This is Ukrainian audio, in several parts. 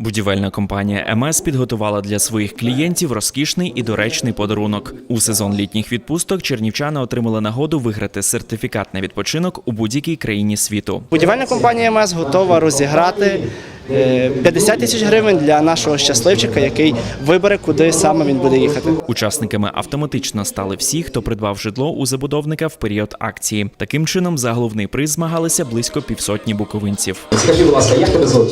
Будівельна компанія МС підготувала для своїх клієнтів розкішний і доречний подарунок. У сезон літніх відпусток чернівчани отримали нагоду виграти сертифікат на відпочинок у будь-якій країні світу. Будівельна компанія МС готова розіграти е, 50 тисяч гривень для нашого щасливчика, який вибере, куди саме він буде їхати. Учасниками автоматично стали всі, хто придбав житло у забудовника в період акції. Таким чином, за головний приз змагалися близько півсотні буковинців. Скажи, будь ласка, як тебе звуть?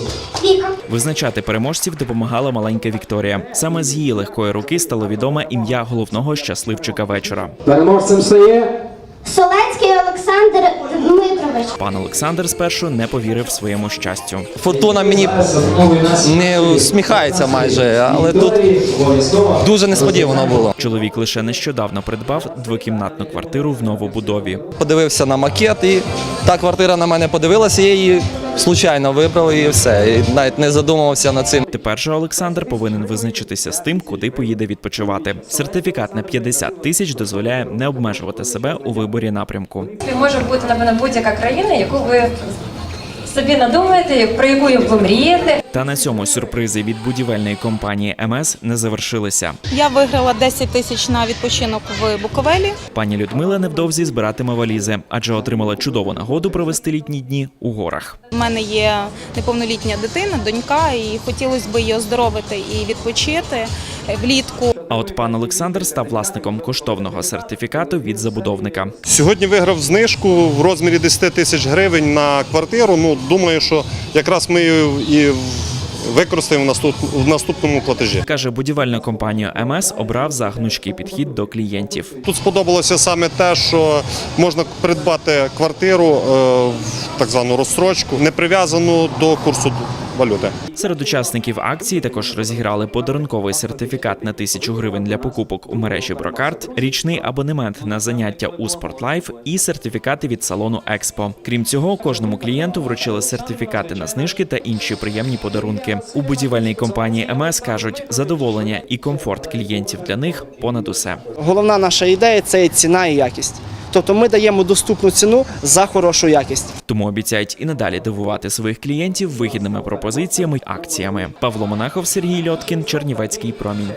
Визначати переможців допомагала маленька Вікторія. Саме з її легкої руки стало відоме ім'я головного щасливчика вечора. Переможцем стає Солецький Олександр Дмитрович. Пан Олександр спершу не повірив своєму щастю. Фортуна мені не усміхається майже, але тут дуже несподівано було. Чоловік лише нещодавно придбав двокімнатну квартиру в новобудові. Подивився на макет, і та квартира на мене подивилася, я її случайно вибрав і все. І навіть не задумувався над цим. Тепер же Олександр повинен визначитися з тим, куди поїде відпочивати. Сертифікат на 50 тисяч дозволяє не обмежувати себе у виборі напрямку. Може бути напевно будь-яка країна, яку ви собі надумаєте, про яку ви мрієте. Та на цьому сюрпризи від будівельної компанії МС не завершилися. Я виграла 10 тисяч на відпочинок в Буковелі. Пані Людмила невдовзі збиратиме валізи, адже отримала чудову нагоду провести літні дні у горах. У мене є неповнолітня дитина, донька, і хотілося б її оздоровити і відпочити влітку. А от пан Олександр став власником коштовного сертифікату від забудовника. Сьогодні виграв знижку в розмірі 10 тисяч гривень на квартиру. Ну думаю, що якраз ми і використаємо в наступ- в наступному платежі. Каже, будівельну компанію МС обрав за гнучкий підхід до клієнтів. Тут сподобалося саме те, що можна придбати квартиру е, в так звану розстрочку, не прив'язану до курсу валюти. Серед учасників акції також розіграли подарунковий сертифікат на тисячу гривень для покупок у мережі Брокарт, річний абонемент на заняття у Спортлайф і сертифікати від салону Експо. Крім цього, кожному клієнту вручили сертифікати на знижки та інші приємні подарунки. У будівельній компанії МС кажуть, задоволення і комфорт клієнтів для них понад усе. Головна наша ідея це ціна і якість. Тобто ми даємо доступну ціну за хорошу якість. Тому обіцяють і надалі дивувати своїх клієнтів вигідними пропозиціями акціями. Павло Монахов, Сергій Льоткін, Чернівецький промінь.